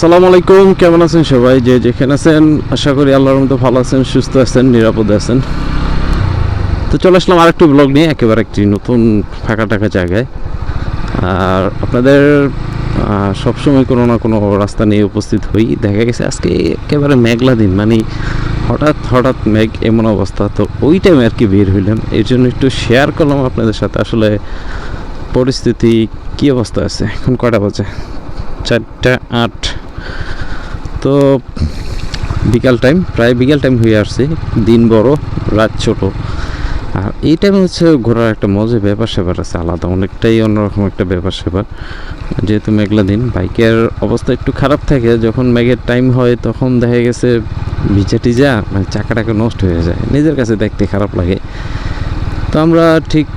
আসসালামু আলাইকুম, কেমন আছেন সবাই? যে যেখানে আছেন, আশা করি আল্লাহর মতো ভালো আছেন, সুস্থ আছেন, নিরাপদে আছেন। তো চলে আসলাম আরেকটি ব্লগ নিয়ে, একেবারে একটি নতুন ফাঁকা টাকা জায়গায়। আর আপনাদের সবসময় কোনো না কোনো রাস্তা নিয়ে উপস্থিত হই। দেখা গেছে আজকে একেবারে মেঘলা দিন মানে হঠাৎ হঠাৎ মেঘ এমন অবস্থা। তো ওই টাইমে আর কি বের হইলাম। এর জন্য একটু শেয়ার করলাম আপনাদের সাথে, আসলে পরিস্থিতি কী অবস্থা আছে? এখন কয়টা বাজে? চারটা আট। তো বিকাল টাইম প্রায় বিকাল টাইম হয়ে আসছে, দিন বড়, রাত ছোট। আর এই টাইমে হচ্ছে ঘোরার একটা মজা ব্যাপার স্যাপার আছে, আলাদা, অনেকটাই অন্যরকম একটা ব্যাপার স্যাপার যেহেতু মেঘলা দিন, বাইকের অবস্থা একটু খারাপ থাকে, যখন মেঘের টাইম হয়, তখন দেখা গেছে ভিজা টিজা মানে চাকাটাকে নষ্ট হয়ে যায়, নিজের কাছে দেখতে খারাপ লাগে। তো আমরা ঠিক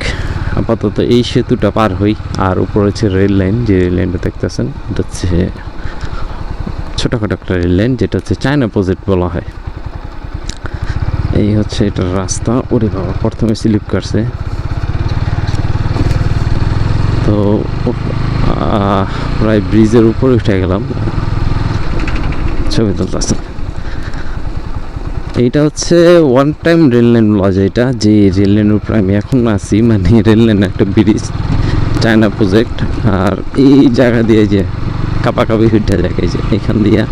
আপাতত এই সেতুটা পার হই, আর উপরে হচ্ছে রেল লাইন যে রেল লাইনটা দেখতেছেন, এটা হচ্ছে ছোটোখাটো একটা রেল লাইন যেটা হচ্ছে চায়না প্রজেক্ট বলা হয়। এই হচ্ছে এটার রাস্তা। ওরে বাবা, প্রথমে স্লিপ কাটছে। তো প্রায় ব্রিজের উপরে উঠে গেলাম। ছবি তুলতে তুলতেছে। এইটা হচ্ছে ওয়ান টাইম রেল লাইন বলা যায় এটা। যে রেল লাইনের উপরে আমি এখন আছি মানে রেল লাইন একটা ব্রিজ চায়না প্রজেক্ট আর এই জায়গা দিয়ে যে কাপাকাপি হইটা দেখাইছে এখান দিয়ে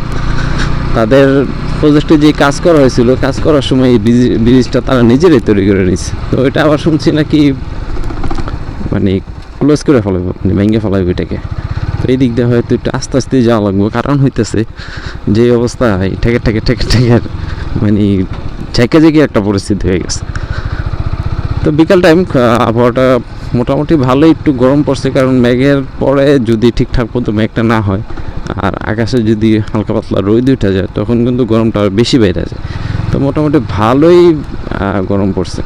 তাদের প্রজেক্টে যে কাজ করা হয়েছিল, কাজ করার সময় এই ব্রিজ- ব্রিজটা তারা নিজেরাই তৈরি করে নিচ্ছে তো এটা আবার শুনছি নাকি মানে ক্লোজ করে ফেলাবো মানে ভেঙে ফেলাবো এটাকে। তো এই দিক দিয়ে হয়তো একটু আস্তে আস্তে যাওয়া লাগবে। কারণ হইতেছে যে অবস্থা, এই ঠেকে ঠেকে ঠেকে ঠেকে মানে ঝেঁকে ঝেঁকে একটা পরিস্থিতি হয়ে গেছে। তো বিকাল টাইম আবহাওয়াটা মোটামুটি ভালোই একটু গরম পড়ছে, কারণ মেঘের পরে যদি ঠিকঠাক মতো মেঘটা না হয় আর আকাশে যদি হালকা পাতলা রোদ উঠে যায়, তখন কিন্তু গরমটা আরও বেশি বেড়ে যায়। তো মোটামুটি ভালোই গরম পড়ছে।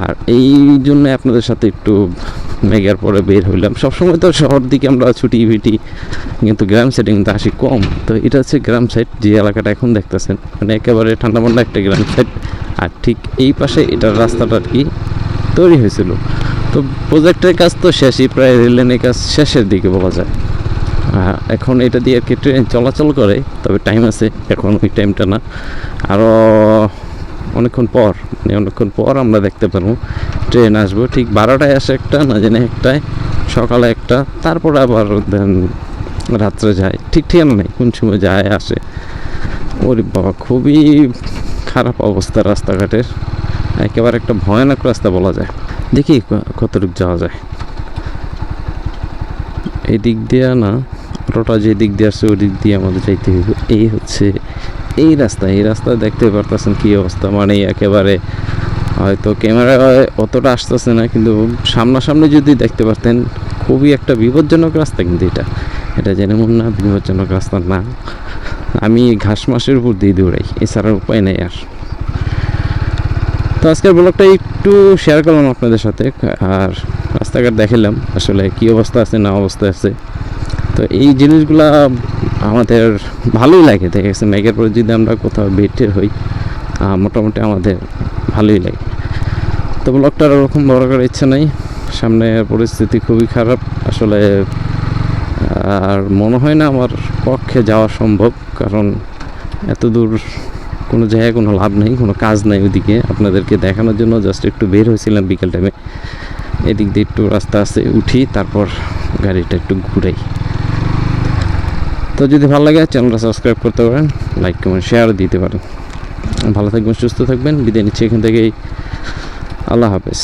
আর এই জন্য আপনাদের সাথে একটু মেঘের পরে বের হইলাম। সবসময় তো শহর দিকে আমরা ছুটি ফিটি কিন্তু গ্রাম সাইডে কিন্তু আসি কম। তো এটা হচ্ছে গ্রাম সাইড যে এলাকাটা এখন দেখতেছেন মানে একেবারে ঠান্ডা মান্ডা একটা গ্রাম সাইড আর ঠিক এই পাশে এটার রাস্তাটা আর কি তৈরি হয়েছিল। তো প্রজেক্টের কাজ তো শেষই, প্রায় রেল লাইনের কাজ শেষের দিকে বলা যায়। এখন এটা দিয়ে আর কি ট্রেন চলাচল করে, তবে টাইম আছে, এখন ওই টাইমটা না। আরও অনেকক্ষণ পর মানে অনেকক্ষণ পর আমরা দেখতে পারব, ট্রেন আসব। ঠিক বারোটায় আসে একটা, না জানি একটায়, সকালে একটা, তারপর আবার দেন রাত্রে যায়। ঠিক ঠিকানা নেই, কোন সময় যায়, আসে। ওরে বাবা, খুবই খারাপ অবস্থা রাস্তাঘাটের। একেবারে একটা ভয়ানক রাস্তা বলা যায়। দেখি কতটুকু যাওয়া যায়। এই দিক দিয়ে না অটোটা যে দিক দিয়ে আসছে ওই দিক দিয়ে আমাদের যাইতে হবে এই হচ্ছে এই রাস্তা। এই রাস্তা দেখতে পারতেছেন কি অবস্থা। মানে একেবারে হয়তো ক্যামেরায় অতটা আসতেছে না, কিন্তু সামনাসামনি যদি দেখতে পারতেন, খুবই একটা বিপজ্জনক রাস্তা কিন্তু এটা। এটা জেনে মন না বিপজ্জনক রাস্তা না। আমি ঘাস মাসের উপর দিয়ে দৌড়াই, এছাড়া উপায় নেই আর। তো আজকের ব্লগটা একটু শেয়ার করলাম আপনাদের সাথে। আর রাস্তাঘাট দেখালাম, আসলে কি অবস্থা আছে, না অবস্থা আছে। তো এই জিনিসগুলা আমাদের ভালোই লাগে দেখা গেছে মেঘের পরে যদি আমরা কোথাও বেটের হই মোটামুটি আমাদের ভালোই লাগে। তো ব্লগটার ওরকম বড় করার ইচ্ছা নাই। সামনে পরিস্থিতি খুবই খারাপ, আসলে আর মনে হয় না আমার পক্ষে যাওয়া সম্ভব, কারণ এত দূর কোনো জায়গায় কোনো লাভ নেই, কোনো কাজ নাই ওইদিকে। আপনাদেরকে দেখানোর জন্য জাস্ট একটু বের হয়েছিলাম বিকেল টাইমে এদিক দিয়ে একটু রাস্তা আছে, উঠি, তারপর গাড়িটা একটু ঘুরাই। তো যদি ভালো লাগে, চ্যানেলটা সাবস্ক্রাইব করতে পারেন লাইক কমেন্ট শেয়ার দিতে পারেন। ভালো থাকবেন, সুস্থ থাকবেন, বিদায় নিচ্ছি এখান থেকেই। আল্লাহ হাফেজ।